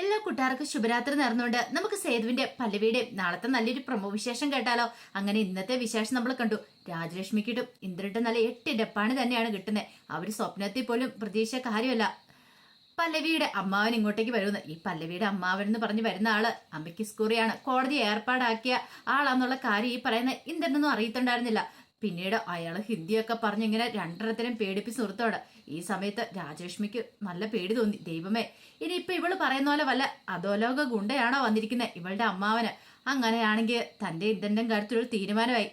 എല്ലാ കൂട്ടുകാർക്കും ശുഭരാത്രി നേർന്നുകൊണ്ട് നമുക്ക് സേതുവിന്റെ പല്ലവിയുടെ നാളത്തെ നല്ലൊരു പ്രമോ വിശേഷം കേട്ടാലോ. അങ്ങനെ ഇന്നത്തെ വിശേഷം നമ്മൾ കണ്ടു. രാജലക്ഷ്മിക്കിട്ടും ഇന്ദ്രട്ട് നല്ല എട്ട് ഡപ്പാണ് തന്നെയാണ് കിട്ടുന്നത് അവർ സ്വപ്നത്തിൽ പോലും പ്രതീക്ഷ കാര്യമല്ല. പല്ലവിയുടെ അമ്മാവൻ ഇങ്ങോട്ടേക്ക് വരുന്നത് ഈ പല്ലവിയുടെ അമ്മാവൻ എന്ന് പറഞ്ഞ് വരുന്ന ആൾ അമ്മയ്ക്ക് സ്കൂറിയാണ്. കോടതി ഏർപ്പാടാക്കിയ ആളാന്നുള്ള കാര്യം ഈ പറയുന്ന ഇന്ദ്രനൊന്നും അറിയത്തുണ്ടായിരുന്നില്ല. പിന്നീട് അയാൾ ഹിന്ദിയൊക്കെ പറഞ്ഞ് ഇങ്ങനെ രണ്ടെണ്ണത്തിനും പേടിപ്പിച്ച് നിർത്തോട് ഈ സമയത്ത് രാജേഷ്മിക്ക് നല്ല പേടി തോന്നി. ദൈവമേ ഇനി ഇപ്പൊ ഇവൾ പറയുന്ന പോലെ വല്ല അധോലോക ഗുണ്ടയാണോ വന്നിരിക്കുന്നത് ഇവളുടെ അമ്മാവന്? അങ്ങനെയാണെങ്കിൽ തന്റെ ഇന്ദ്രന്റെ കാര്യത്തിലൊരു തീരുമാനമായി.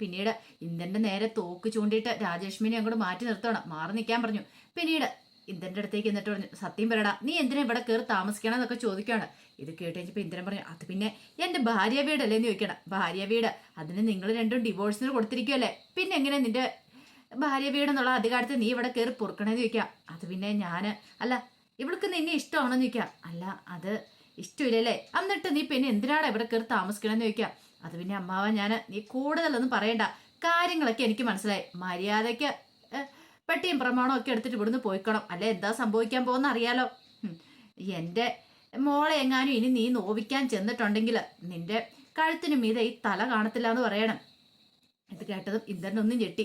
പിന്നീട് ഇന്ദ്രന്റെ നേരെ തോക്ക് ചൂണ്ടിയിട്ട് രാജലക്ഷ്മിനെ അങ്ങോട്ട് മാറ്റി നിർത്തണം മാറി നിൽക്കാൻ പറഞ്ഞു. പിന്നീട് ഇന്ദ്രന്റെ അടുത്തേക്ക് എന്നിട്ട് പറഞ്ഞു സത്യം പറയടാ നീ എന്തിനാ ഇവിടെ കയറി താമസിക്കണം എന്നൊക്കെ ചോദിക്കുകയാണ്. ഇത് കേട്ട് കഴിഞ്ഞപ്പോൾ ഇന്ദ്രൻ പറഞ്ഞു അത് പിന്നെ എന്റെ ഭാര്യ വീടല്ലേ? എന്ന് ചോദിക്കണം ഭാര്യ വീട് അതിന് നിങ്ങൾ രണ്ടും ഡിവോഴ്സിന് കൊടുത്തിരിക്കുകയല്ലേ? പിന്നെ എങ്ങനെ നിന്റെ ഭാര്യ വീടെന്നുള്ള അധികാരത്തെ നീ ഇവിടെ കയറി പൊറുക്കണേന്ന് ചോദിക്കാം അത് പിന്നെ ഞാൻ അല്ല ഇവൾക്ക് നിന്നെ ഇഷ്ടമാണെന്ന് ചോദിക്കാം അല്ല അത് ഇഷ്ടമില്ലല്ലേ? എന്നിട്ട് നീ പിന്നെ എന്തിനാണ് ഇവിടെ കയറി താമസിക്കണമെന്ന് ചോദിക്കാം അത് പിന്നെ അമ്മാവ ഞാൻ നീ കൂടുതലൊന്നും പറയണ്ട. കാര്യങ്ങളൊക്കെ എനിക്ക് മനസ്സിലായി. മര്യാദയ്ക്ക് പെട്ടിയും പ്രമാണവും ഒക്കെ എടുത്തിട്ട് ഇവിടുന്ന് പോയിക്കണം. അല്ലെ? എന്താ സംഭവിക്കാൻ പോകുന്ന അറിയാലോ? എന്റെ മോളെ എങ്ങാനും ഇനി നീ നോവിക്കാൻ ചെന്നിട്ടുണ്ടെങ്കിൽ നിന്റെ കഴുത്തിന് മീതെ ഈ തല കാണത്തില്ല എന്ന് പറയണം. ഇത് കേട്ടതും ഇന്ദ്രനൊന്നും ഞെട്ടി.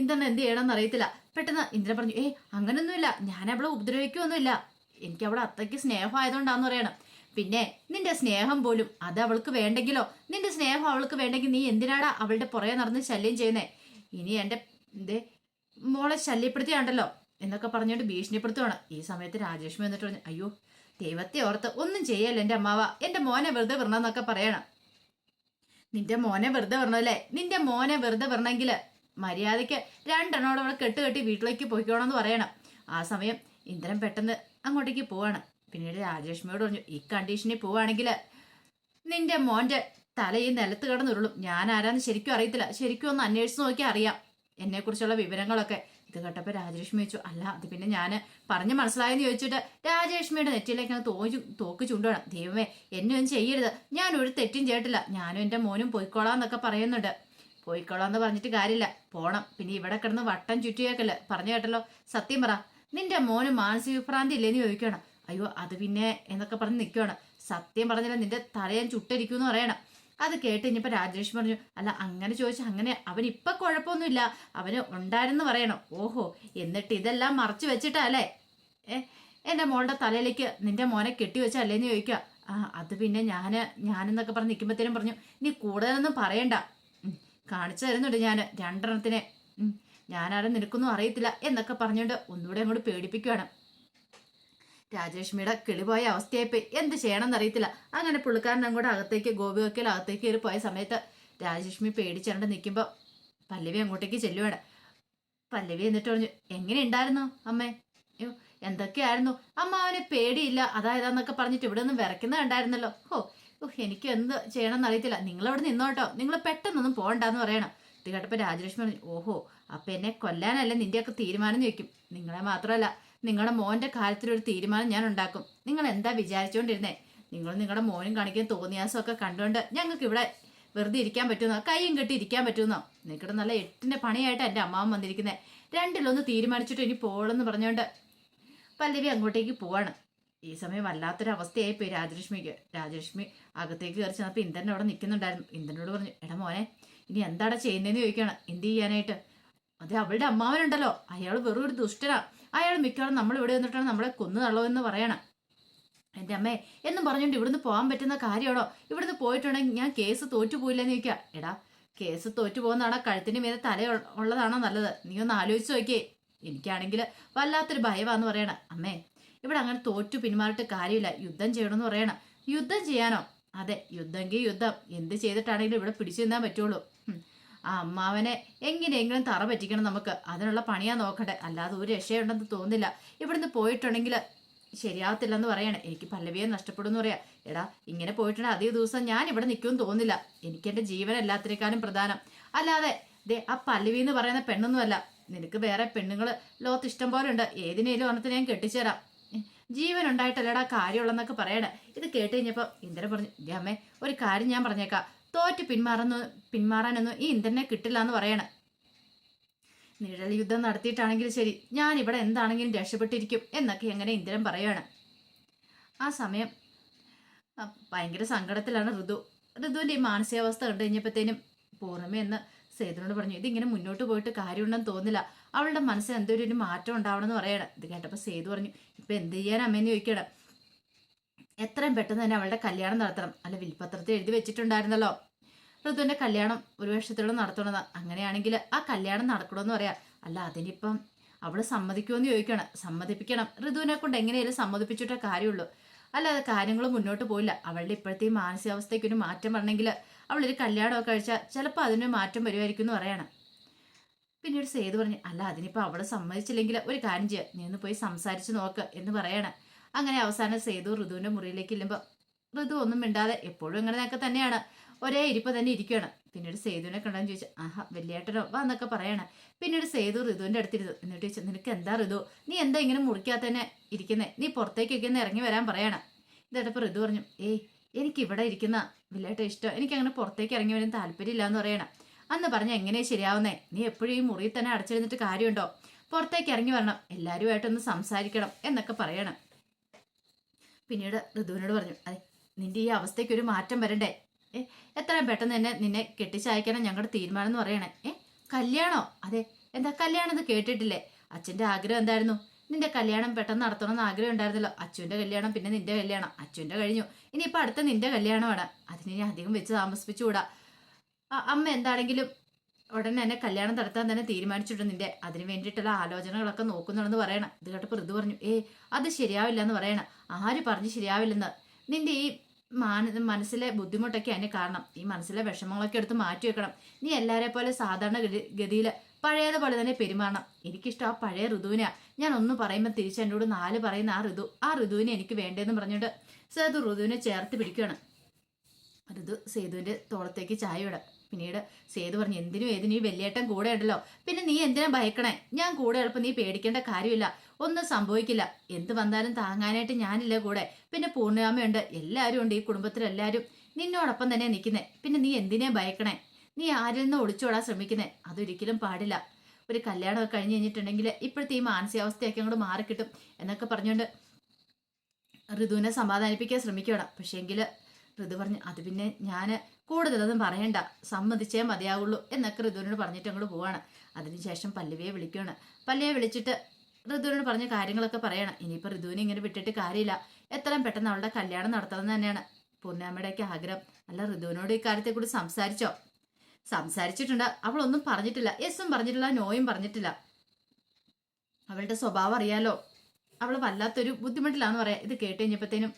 ഇന്ദ്രൻ എന്ത് ചെയ്യണമെന്ന് അറിയത്തില്ല. പെട്ടെന്ന് ഇന്ദ്രൻ പറഞ്ഞു ഏയ് അങ്ങനൊന്നുമില്ല. ഞാൻ അവളെ ഉപദ്രവിക്കുമൊന്നുമില്ല എനിക്ക് അവളെ അത്രയ്ക്ക് സ്നേഹമായതുകൊണ്ടാന്ന് പറയണം. പിന്നെ നിന്റെ സ്നേഹം പോലും അത് അവൾക്ക് വേണ്ടെങ്കിലോ? നിന്റെ സ്നേഹം അവൾക്ക് വേണ്ടെങ്കിൽ നീ എന്തിനാടാ അവളുടെ പുറകെ നടന്ന് ശല്യം ചെയ്യുന്നേ? ഇനി എന്റെ എന്തേ മോളെ ശല്യപ്പെടുത്തിയാണ്ടല്ലോ എന്നൊക്കെ പറഞ്ഞുകൊണ്ട് ഭീഷണിപ്പെടുത്തുവാണ്. ഈ സമയത്ത് രാജേഷ്മി എന്നിട്ട് പറഞ്ഞു അയ്യോ ദൈവത്തെ ഓർത്ത് ഒന്നും ചെയ്യല്ല എന്റെ അമ്മാവ? എന്റെ മോനെ വെറുതെ വിടണമെന്നൊക്കെ പറയണം. നിന്റെ മോനെ വെറുതെ വരണല്ലേ നിന്റെ മോനെ വെറുതെ വരണമെങ്കിൽ മര്യാദയ്ക്ക് രണ്ടെണ്ണോടെ അവിടെ കെട്ട് കെട്ടി വീട്ടിലേക്ക് പോയിക്കോണമെന്ന് പറയണം. ആ സമയം ഇന്ദ്രൻ പെട്ടെന്ന് അങ്ങോട്ടേക്ക് പോവാണ്. പിന്നീട് രാജേഷ്മിയോട് പറഞ്ഞു ഈ കണ്ടീഷനിൽ പോവാണെങ്കിൽ നിന്റെ മോന്റെ തല ഈ നിലത്ത് കിടന്നുരുളും. ഞാൻ ആരാന്ന് ശരിക്കും അറിയത്തില്ല. ശരിക്കും ഒന്ന് അന്വേഷിച്ച് നോക്കി അറിയാം. എന്നെ കുറിച്ചുള്ള വിവരങ്ങളൊക്കെ. ഇത് കേട്ടപ്പോൾ രാജലക്ഷ്മി ചോദിച്ചു അല്ല അത് പിന്നെ ഞാൻ പറഞ്ഞ് മനസ്സിലായെന്ന് ചോദിച്ചിട്ട് രാജലക്ഷ്മിയുടെ നെറ്റിയിലേക്ക് അങ്ങ് തോച്ചു തോക്ക് ചൂണ്ടുകയാണ് ദൈവമേ എന്നെ ഒന്നും ചെയ്യരുത്. ഞാൻ ഒരു തെറ്റും ചെയ്തിട്ടില്ല. ഞാനും എന്റെ മോനും പോയിക്കോളാം എന്നൊക്കെ പറയുന്നുണ്ട്. പോയിക്കോളാം എന്ന് പറഞ്ഞിട്ട് കാര്യമില്ല. പോണം. പിന്നെ ഇവിടെ കിടന്ന് വട്ടം ചുറ്റിയേക്കല്ല പറഞ്ഞു കേട്ടല്ലോ. സത്യം പറ. നിന്റെ മോന് മാനസിക വിഭ്രാന്തി ഇല്ലേന്ന് ചോദിക്കണം അയ്യോ അത് പിന്നെ എന്നൊക്കെ പറഞ്ഞ് നിൽക്കുകയാണ്. സത്യം പറഞ്ഞില്ല നിന്റെ തലയാൻ ചുട്ടരിക്കൂന്ന് പറയണം. അത് കേട്ട് ഇനിയിപ്പോൾ രാജേഷ് പറഞ്ഞു അല്ല അങ്ങനെ ചോദിച്ചാൽ അങ്ങനെ അവൻ ഇപ്പം കുഴപ്പമൊന്നുമില്ല. അവന് ഉണ്ടായിരുന്നു പറയണം. ഓഹോ എന്നിട്ട് ഇതെല്ലാം മറച്ചു വെച്ചിട്ടല്ലേ ഏ എന്റെ മോളുടെ തലയിലേക്ക് നിന്റെ മോനെ കെട്ടിവെച്ചല്ലേന്ന് ചോദിക്കുക. ആ അത് പിന്നെ ഞാൻ ഞാനെന്നൊക്കെ പറഞ്ഞ് നിൽക്കുമ്പോഴത്തേനും പറഞ്ഞു നീ കൂടുതലൊന്നും പറയണ്ട. കാണിച്ചു തരുന്നുണ്ട് ഞാൻ രണ്ടെണ്ണത്തിനെ. ഞാനാരും നിനക്കൊന്നും അറിയത്തില്ല എന്നൊക്കെ പറഞ്ഞുകൊണ്ട് ഒന്നുകൂടെ അങ്ങോട്ട് പേടിപ്പിക്കുകയാണ് രാജലക്ഷ്മിയുടെ കിളിപോയ അവസ്ഥയായിപ്പോയി. എന്ത് ചെയ്യണമെന്ന് അറിയത്തില്ല അങ്ങനെ പുള്ളിക്കാരൻ അങ്ങോട്ട് അകത്തേക്ക് ഗോപി വക്കീൽ അകത്തേക്ക് കയറി പോയ സമയത്ത് രാജേഷ്മി പേടിച്ചണ്ട് നിൽക്കുമ്പോൾ പല്ലവി അങ്ങോട്ടേക്ക് ചെല്ലുവാണ്. പല്ലവി എന്നിട്ട് പറഞ്ഞു എങ്ങനെ ഉണ്ടായിരുന്നു അമ്മേ? അയ്യോ എന്തൊക്കെയായിരുന്നു? അമ്മ അവനെ പേടിയില്ല. അതായതാന്നൊക്കെ പറഞ്ഞിട്ട് ഇവിടെ നിന്ന് വിറയ്ക്കുന്ന കണ്ടായിരുന്നല്ലോ. ഓ ഓ എനിക്ക് എന്ത് ചെയ്യണമെന്ന് അറിയത്തില്ല നിങ്ങൾ അവിടെ നിന്നോട്ടോ. നിങ്ങൾ പെട്ടെന്നൊന്നും പോകണ്ടെന്ന് പറയണം. ഇത് കേട്ടപ്പോൾ രാജലക്ഷ്മി പറഞ്ഞു ഓഹോ അപ്പം എന്നെ കൊല്ലാനല്ല നിന്റെയൊക്കെ തീരുമാനം ചോദിക്കും. നിങ്ങളെ മാത്രമല്ല നിങ്ങളുടെ മോന്റെ കാര്യത്തിലൊരു തീരുമാനം ഞാൻ ഉണ്ടാക്കും. നിങ്ങൾ എന്താ വിചാരിച്ചുകൊണ്ടിരുന്നേ നിങ്ങൾ നിങ്ങളുടെ മോനും കാണിക്കുന്ന തോന്നിയാസമൊക്കെ കണ്ടുകൊണ്ട് ഞങ്ങൾക്ക് ഇവിടെ വെറുതെ ഇരിക്കാൻ പറ്റുന്നോ? കൈയും കെട്ടി ഇരിക്കാൻ പറ്റുന്നോ? നിങ്ങളുടെ നല്ല എട്ടിന്റെ പണിയായിട്ട് എന്റെ അമ്മാവൻ വന്നിരിക്കുന്നത് രണ്ടിലൊന്ന് തീരുമാനിച്ചിട്ട് ഇനി പോകണമെന്ന് പറഞ്ഞുകൊണ്ട് പല്ലവി അങ്ങോട്ടേക്ക് പോവാണ്. ഈ സമയം വല്ലാത്തൊരു അവസ്ഥയായി പോയി രാജലക്ഷ്മിക്ക്. രാജലക്ഷ്മി അകത്തേക്ക് കയറി ചെന്നപ്പോൾ ഇന്ദ്രൻ അവിടെ നിൽക്കുന്നുണ്ടായിരുന്നു. ഇന്ദ്രനോട് പറഞ്ഞു എടാ മോനെ ഇനി എന്താടാ ചെയ്യുന്നതെന്ന് ചോദിക്കുകയാണ്. എന്ത് ചെയ്യാനായിട്ട്? അതെ അവളുടെ അമ്മാവനുണ്ടല്ലോ. അയാൾ വെറും ഒരു ദുഷ്ടനാ. അയാൾ മിക്കവാറും നമ്മൾ ഇവിടെ വന്നിട്ടാണ് നമ്മളെ കൊന്നു തള്ളോ എന്ന് പറയണം. എന്റെ അമ്മേ എന്നും പറഞ്ഞുകൊണ്ട് ഇവിടുന്ന് പോകാൻ പറ്റുന്ന കാര്യമാണോ? ഇവിടുന്ന് പോയിട്ടുണ്ടെങ്കിൽ ഞാൻ കേസ് തോറ്റു പോയില്ലെന്ന് ചോദിക്കാം. എടാ കേസ് തോറ്റു പോകുന്നതാണോ? കഴുത്തിന് മീതെ തല ഉള്ളതാണോ നല്ലത്? നീ ഒന്ന് ആലോചിച്ച് നോക്കിയേ. എനിക്കാണെങ്കിൽ വല്ലാത്തൊരു ഭയമാന്ന് പറയണ. അമ്മേ ഇവിടെ അങ്ങനെ തോറ്റു പിന്മാറിട്ട് കാര്യമില്ല. യുദ്ധം ചെയ്യണമെന്ന് പറയണം. യുദ്ധം ചെയ്യാനോ? അതെ യുദ്ധമെങ്കിൽ യുദ്ധം. എന്ത് ചെയ്തിട്ടാണെങ്കിലും ഇവിടെ പിടിച്ചു നിന്നാൻ പറ്റുള്ളൂ. ആ അമ്മാവനെ എങ്ങനെയെങ്കിലും തറ പറ്റിക്കണം നമുക്ക്. അതിനുള്ള പണിയാ നോക്കട്ടെ. അല്ലാതെ ഒരു രക്ഷയുണ്ടെന്ന് തോന്നില്ല ഇവിടുന്ന് പോയിട്ടുണ്ടെങ്കിൽ ശരിയാവത്തില്ലെന്ന് പറയണേ. എനിക്ക് പല്ലവിയെ നഷ്ടപ്പെടും എന്ന് പറയാം. എടാ ഇങ്ങനെ പോയിട്ടുണ്ടെങ്കിൽ അധിക ദിവസം ഞാൻ ഇവിടെ നിൽക്കുമെന്ന് തോന്നില്ല എനിക്ക് എന്റെ ജീവൻ എല്ലാത്തിനേക്കാളും പ്രധാനം. അല്ലാതെ ദേ ആ പല്ലവി എന്ന് പറയുന്ന പെണ്ണൊന്നുമല്ല. നിനക്ക് വേറെ പെണ്ണുങ്ങൾ ലോകത്ത് ഇഷ്ടം പോലെ ഉണ്ട്. ഏതിനേലും ഒന്നത്തിന് ഞാൻ കെട്ടിച്ചേരാം. ജീവൻ ഉണ്ടായിട്ടല്ലടാ കാര്യമുള്ളെന്നൊക്കെ പറയണേ. ഇത് കേട്ട് കഴിഞ്ഞപ്പോൾ ഇന്ദ്രൻ പറഞ്ഞു അമ്മേ ഒരു കാര്യം ഞാൻ പറഞ്ഞേക്കാം. തോറ്റ് പിന്മാറുന്നു പിന്മാറാനൊന്നും ഈ ഇന്ദ്രനെ കിട്ടില്ല എന്ന് പറയണം. നിഴൽ യുദ്ധം നടത്തിയിട്ടാണെങ്കിൽ ശരി ഞാൻ ഇവിടെ എന്താണെങ്കിലും രക്ഷപ്പെട്ടിരിക്കും എന്നൊക്കെ എങ്ങനെ ഇന്ദ്രൻ പറയാണ്. ആ സമയം ഭയങ്കര സങ്കടത്തിലാണ് ഋതു. ഋതുവിന്റെ ഈ മാനസികാവസ്ഥ കണ്ടു കഴിഞ്ഞപ്പോഴത്തേനും പൂർണമ എന്ന് സേതുനോട് പറഞ്ഞു ഇതിങ്ങനെ മുന്നോട്ട് പോയിട്ട് കാര്യമുണ്ടെന്ന് തോന്നില്ല അവളുടെ മനസ്സിൽ എന്തോ ഒരു മാറ്റം ഉണ്ടാവണമെന്ന് പറയണം. ഇത് കേട്ടപ്പോൾ സേതു പറഞ്ഞു ഇപ്പം എന്ത് ചെയ്യാൻ അമ്മേന്ന് ചോദിക്കണം എത്രയും പെട്ടെന്ന് തന്നെ അവളുടെ കല്യാണം നടത്തണം. അല്ല വിൽപ്പത്രത്തിൽ എഴുതി വെച്ചിട്ടുണ്ടായിരുന്നല്ലോ. ഋതുവിന്റെ കല്യാണം ഒരു വർഷത്തോളം നടത്തണതാ അങ്ങനെയാണെങ്കിൽ ആ കല്യാണം നടക്കണമെന്ന് പറയാം. അല്ല അതിനിപ്പം അവൾ സമ്മതിക്കുമെന്ന് ചോദിക്കണം. സമ്മതിപ്പിക്കണം. ഋതുവിനെ കൊണ്ട് എങ്ങനെയാലും സമ്മതിപ്പിച്ചിട്ടേ കാര്യമുള്ളൂ. അല്ലാതെ കാര്യങ്ങൾ മുന്നോട്ട് പോയില്ല അവളുടെ ഇപ്പോഴത്തെ മാനസികാവസ്ഥയ്ക്ക് ഒരു മാറ്റം വരണമെങ്കിൽ അവളൊരു കല്യാണമൊക്കെ കഴിച്ചാൽ ചിലപ്പോൾ അതിന് മാറ്റം വരുമായിരിക്കും എന്ന് പറയണം. പിന്നീട് സേതു പറഞ്ഞു അല്ല അതിനിപ്പോൾ അവൾ സമ്മതിച്ചില്ലെങ്കിൽ ഒരു കാര്യം ചെയ്യുക നീ ഒന്ന് പോയി സംസാരിച്ച് നോക്ക് എന്ന് പറയണം. അങ്ങനെ അവസാനം സേതു ഋതുവിന്റെ മുറിയിലേക്ക് ഇല്ലുമ്പോൾ ഋതു ഒന്നും മിണ്ടാതെ എപ്പോഴും ഇങ്ങനെയൊക്കെ തന്നെയാണ്. ഒരേ ഇരിപ്പ് തന്നെ ഇരിക്കുകയാണ്. പിന്നീട് സേതുവിനെ കണ്ടെന്ന് ചോദിച്ചു ആഹാ വലിയേട്ടനോ വാ എന്നൊക്കെ പറയണ. പിന്നീട് സേതു ഋതുവിന്റെ അടുത്തിരുന്നു. എന്നിട്ട് ചോദിച്ചു നിനക്ക് എന്താ ഋതു നീ എന്താ ഇങ്ങനെ മുറിക്കാത്തന്നെ ഇരിക്കുന്നേ? നീ പുറത്തേക്കൊക്കെ ഒന്ന് ഇറങ്ങി വരാൻ പറയണം. ഇതേട്ടപ്പോൾ ഋതു പറഞ്ഞു ഏയ് എനിക്ക് ഇവിടെ ഇരിക്കുന്ന വലിയേട്ട ഇഷ്ടം. എനിക്ക് അങ്ങനെ പുറത്തേക്ക് ഇറങ്ങി വരാൻ താല്പര്യമില്ല എന്ന് പറയണം. അന്ന് പറഞ്ഞ എങ്ങനെ ശരിയാവുന്നേ? നീ എപ്പോഴും ഈ മുറിയിൽ തന്നെ അടച്ചിരുന്നിട്ട് കാര്യമുണ്ടോ? പുറത്തേക്ക് ഇറങ്ങി വരണം. എല്ലാവരുമായിട്ടൊന്ന് സംസാരിക്കണം. എന്നൊക്കെ പറയണം. പിന്നീട് ഋതുവിനോട് പറഞ്ഞു അതെ നിന്റെ ഈ അവസ്ഥയ്ക്ക് ഒരു മാറ്റം വരണ്ടേ? ഏ എത്രയും പെട്ടെന്ന് തന്നെ നിന്നെ കെട്ടിച്ചയക്കണം ഞങ്ങളുടെ തീരുമാനം എന്ന് പറയണേ. ഏ കല്യാണോ? അതെ. എന്താ കല്യാണം എന്ന് കേട്ടിട്ടില്ലേ? അച്ഛന്റെ ആഗ്രഹം എന്തായിരുന്നു? നിന്റെ കല്യാണം പെട്ടെന്ന് നടത്തണം എന്ന് ആഗ്രഹം ഉണ്ടായിരുന്നല്ലോ. അച്ഛന്റെ കല്യാണം പിന്നെ നിന്റെ കല്യാണം. അച്ഛന്റെ കഴിഞ്ഞു. ഇനിയിപ്പോൾ അടുത്ത നിന്റെ കല്യാണമാണ്. അതിനി അധികം വെച്ച് താമസിപ്പിച്ചുകൂടാ. അമ്മ എന്താണെങ്കിലും ഉടനെ തന്നെ കല്യാണം നടത്താൻ തന്നെ തീരുമാനിച്ചിട്ടു നിന്റെ. അതിന് വേണ്ടിയിട്ടുള്ള ആലോചനകളൊക്കെ നോക്കുന്നുണ്ടെന്ന് പറയണം. ഇത് കേട്ടപ്പോൾ ഋതു പറഞ്ഞു ഏ അത് ശരിയാവില്ല എന്ന് പറയണം. ആര് പറഞ്ഞ് ശരിയാവില്ലെന്ന്? നിന്റെ ഈ മാന മനസ്സിലെ ബുദ്ധിമുട്ടൊക്കെ അതിന് കാരണം. ഈ മനസ്സിലെ വിഷമങ്ങളൊക്കെ എടുത്ത് മാറ്റി വെക്കണം. നീ എല്ലാരെ പോലെ സാധാരണ ഗതി ഗതിയിൽ പഴയതുപോലെ തന്നെ പെരുമാറണം. എനിക്കിഷ്ടം ആ പഴയ ഋതുവിനാ. ഞാൻ ഒന്ന് പറയുമ്പോൾ തിരിച്ച് എന്നോട് നാല് പറയുന്ന ആ ഋതു ആ ഋതുവിനെ എനിക്ക് വേണ്ടതെന്ന് പറഞ്ഞിട്ട് സേതു ഋതുവിനെ ചേർത്ത് പിടിക്കുകയാണ് ഋതു സേതുവിന്റെ തോളത്തേക്ക് ചായ ഇട. പിന്നീട് സേതു പറഞ്ഞു എന്തിനും ഏതിനും ഈ വലിയേട്ടൻ കൂടെ ഉണ്ടല്ലോ. പിന്നെ നീ എന്തിനാ ഭയക്കണേ? ഞാൻ കൂടെ ഉള്ളപ്പോൾ നീ പേടിക്കേണ്ട കാര്യമില്ല. ഒന്നും സംഭവിക്കില്ല. എന്ത് വന്നാലും താങ്ങാനായിട്ട് ഞാനില്ല കൂടെ. പിന്നെ പൂർണിമാമയുണ്ട് എല്ലാവരും ഉണ്ട് ഈ കുടുംബത്തിലെല്ലാവരും. നിന്നോടൊപ്പം തന്നെ നിൽക്കുന്നേ. പിന്നെ നീ എന്തിനാ ഭയക്കണേ? നീ ആരിൽ നിന്ന് ഒളിച്ചോടാൻ ശ്രമിക്കുന്നേ? അതൊരിക്കലും പാടില്ല. ഒരു കല്യാണമൊക്കെ കഴിഞ്ഞ് കഴിഞ്ഞിട്ടുണ്ടെങ്കിൽ ഇപ്പോഴത്തെ ഈ മാനസികാവസ്ഥയൊക്കെ അങ്ങോട്ട് മാറിക്കിട്ടും എന്നൊക്കെ പറഞ്ഞുകൊണ്ട് ഋതുവിനെ സമാധാനിപ്പിക്കാൻ ശ്രമിക്കണം പക്ഷേങ്കിൽ ഋതു പറഞ്ഞു അത് പിന്നെ ഞാൻ കൂടുതലൊന്നും പറയണ്ട. സമ്മതിച്ചേ മതിയാവുള്ളൂ എന്നൊക്കെ ഋതുവിനോട് പറഞ്ഞിട്ട് അങ്ങോട്ട് പോവാണ്. അതിനുശേഷം പല്ലവിയെ വിളിക്കുകയാണ്. പല്ലവിയെ വിളിച്ചിട്ട് ഋതുവിനോട് പറഞ്ഞ കാര്യങ്ങളൊക്കെ പറയണം. ഇനിയിപ്പോൾ ഋതുവിനെ ഇങ്ങനെ വിട്ടിട്ട് കാര്യമില്ല. എത്രയും പെട്ടെന്ന് അവളുടെ കല്യാണം നടത്തണം തന്നെയാണ്. പൂർണാമ്മയുടെയൊക്കെ ആഗ്രഹം. അല്ല ഋതുവിനോട് ഈ കാര്യത്തെ കൂടി സംസാരിച്ചോ? സംസാരിച്ചിട്ടുണ്ട്. അവളൊന്നും പറഞ്ഞിട്ടില്ല. യെസും പറഞ്ഞിട്ടില്ല നോയും പറഞ്ഞിട്ടില്ല. അവളുടെ സ്വഭാവം അറിയാലോ. അവൾ വല്ലാത്തൊരു ബുദ്ധിമുട്ടിലാണെന്ന് പറയാം. ഇത് കേട്ട് കഴിഞ്ഞപ്പോഴത്തേനും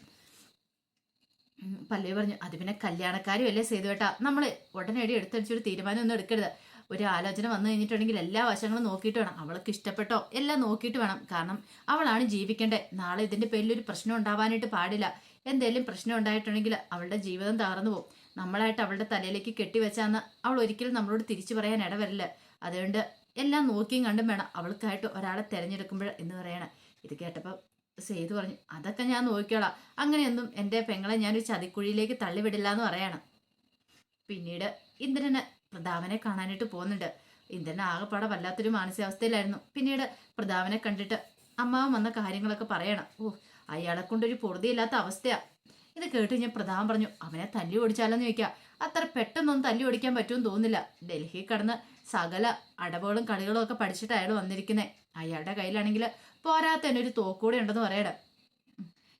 പല്ലവി പറഞ്ഞു അത് പിന്നെ കല്യാണക്കാരും അല്ലേ സേതു കേട്ടാ നമ്മൾ ഉടനടി എടുത്തടിച്ചൊരു തീരുമാനം ഒന്നും എടുക്കരുത്. ഒരു ആലോചന വന്നു കഴിഞ്ഞിട്ടുണ്ടെങ്കിൽ എല്ലാ വശങ്ങളും നോക്കിയിട്ട് വേണം. അവൾക്ക് ഇഷ്ടപ്പെട്ടോ? എല്ലാം നോക്കിയിട്ട് വേണം. കാരണം അവളാണ് ജീവിക്കേണ്ടത് നാളെ ഇതിന്റെ പേരിൽ ഒരു പ്രശ്നം ഉണ്ടാവാനായിട്ട് പാടില്ല. എന്തെങ്കിലും പ്രശ്നം ഉണ്ടായിട്ടുണ്ടെങ്കിൽ അവളുടെ ജീവിതം തകർന്നു പോകും. നമ്മളായിട്ട് അവളുടെ തലയിലേക്ക് കെട്ടിവെച്ചാന്ന് അവൾ ഒരിക്കലും നമ്മളോട് തിരിച്ചു പറയാൻ ഇടവരില്ല. അതുകൊണ്ട് എല്ലാം നോക്കിയും കണ്ടും വേണം അവൾക്കായിട്ട് ഒരാളെ തിരഞ്ഞെടുക്കുമ്പോൾ എന്ന് പറയണം. ഇത് കേട്ടപ്പോൾ സേതു പറഞ്ഞു അതൊക്കെ ഞാൻ നോക്കിക്കോളാം. അങ്ങനെയൊന്നും എന്റെ പെങ്ങളെ ഞാനൊരു ചതിക്കുഴിയിലേക്ക് തള്ളിവിടില്ല എന്ന് പറയണം. പിന്നീട് ഇന്ദ്രന് പ്രതാപനെ കാണാനായിട്ട് പോകുന്നുണ്ട്. ഇന്ദ്രൻ ആകെപ്പാടെ വല്ലാത്തൊരു മാനസികാവസ്ഥയിലായിരുന്നു. പിന്നീട് പ്രതാപനെ കണ്ടിട്ട് അമ്മാവൻ വന്ന കാര്യങ്ങളൊക്കെ പറയണം. ഓ അയാളെ കൊണ്ടൊരു പൊറുതിയില്ലാത്ത അവസ്ഥയാ. ഇത് കേട്ട് ഞാൻ പ്രതാപൻ പറഞ്ഞു അവനെ തല്ലി ഓടിച്ചാലെന്ന് ചോദിക്കാം. അത്ര പെട്ടെന്നൊന്നും തല്ലി ഓടിക്കാൻ പറ്റുമെന്ന് തോന്നുന്നില്ല. ഡൽഹി കടന്ന് സകല അടവുകളും കളികളും ഒക്കെ പഠിച്ചിട്ട് അയാൾ വന്നിരിക്കുന്നത് അയാളുടെ കയ്യിലാണെങ്കിൽ പോരാത്തന്നെ ഒരു തോക്കൂടെ ഉണ്ടെന്ന് പറയണം.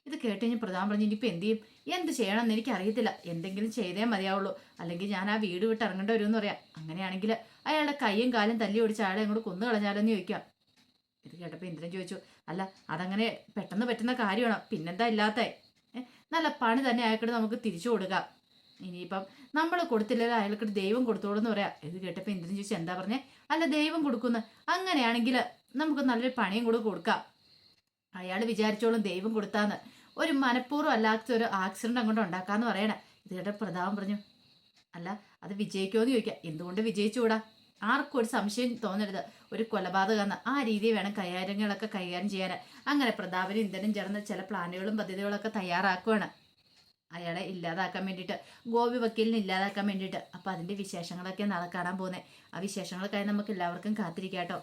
ഇത് കേട്ട് കഴിഞ്ഞ് പ്രധാൻ പറഞ്ഞു ഇനിയിപ്പോൾ എന്ത് ചെയ്യും? എന്ത് ചെയ്യണമെന്ന് എന്ന് എനിക്കറിയത്തില്ല. എന്തെങ്കിലും ചെയ്തേ മതിയാവുള്ളൂ. അല്ലെങ്കിൽ ഞാൻ ആ വീട് വിട്ട് ഇറങ്ങേണ്ടി വരുമെന്ന് പറയാം. അങ്ങനെയാണെങ്കിൽ അയാളുടെ കൈയും കാലും തല്ലി ഓടിച്ച് അയാളെ അങ്ങോട്ട് കൊന്നു കളഞ്ഞാലെന്ന് ചോദിക്കാം. ഇത് കേട്ടപ്പോൾ ഇന്ദ്രൻ ചോദിച്ചു അല്ല അതങ്ങനെ പെട്ടെന്ന് പറ്റുന്ന കാര്യമാണ്? പിന്നെന്താ ഇല്ലാത്ത? നല്ല പണി തന്നെ അയാൾക്കിട്ട് നമുക്ക് തിരിച്ചു കൊടുക്കാം. ഇനിയിപ്പം നമ്മൾ കൊടുത്തില്ലെങ്കിൽ അയാൾക്കിട്ട് ദൈവം കൊടുത്തോളൂ എന്ന് പറയാം. ഇത് കേട്ടപ്പോൾ ഇന്ദ്രൻ ചോദിച്ചു എന്താ പറഞ്ഞേ? അല്ല ദൈവം കൊടുക്കുന്നു. അങ്ങനെയാണെങ്കിൽ നമുക്ക് നല്ലൊരു പണിയും കൂടെ കൊടുക്കാം. അയാൾ വിചാരിച്ചോളും ദൈവം കൊടുത്താന്ന്. ഒരു മനഃപൂർവം അല്ലാത്ത ഒരു ആക്സിഡന്റ് അങ്ങോട്ട് ഉണ്ടാക്കാന്ന് പറയണേ. ഇത് കേട്ട പ്രതാപം പറഞ്ഞു അല്ല അത് വിജയിക്കുമോ ചോദിക്കാം. എന്തുകൊണ്ട് വിജയിച്ചുകൂടാ? ആർക്കും ഒരു സംശയം തോന്നരുത്. ഒരു കൊലപാതകം എന്ന ആ രീതി വേണം കൈകാര്യങ്ങളൊക്കെ കൈകാര്യം ചെയ്യാൻ. അങ്ങനെ പ്രതാപനും ഇന്ധനും ചേർന്ന് ചില പ്ലാനുകളും പദ്ധതികളൊക്കെ തയ്യാറാക്കുവാണ്. അയാളെ ഇല്ലാതാക്കാൻ വേണ്ടിയിട്ട് ഗോപി വക്കീലിനെ ഇല്ലാതാക്കാൻ വേണ്ടിയിട്ട്. അപ്പം അതിന്റെ വിശേഷങ്ങളൊക്കെ നാളെ കാണാൻ പോകുന്നത്. ആ വിശേഷങ്ങൾക്കായി നമുക്ക് എല്ലാവർക്കും കാത്തിരിക്കാം കേട്ടോ.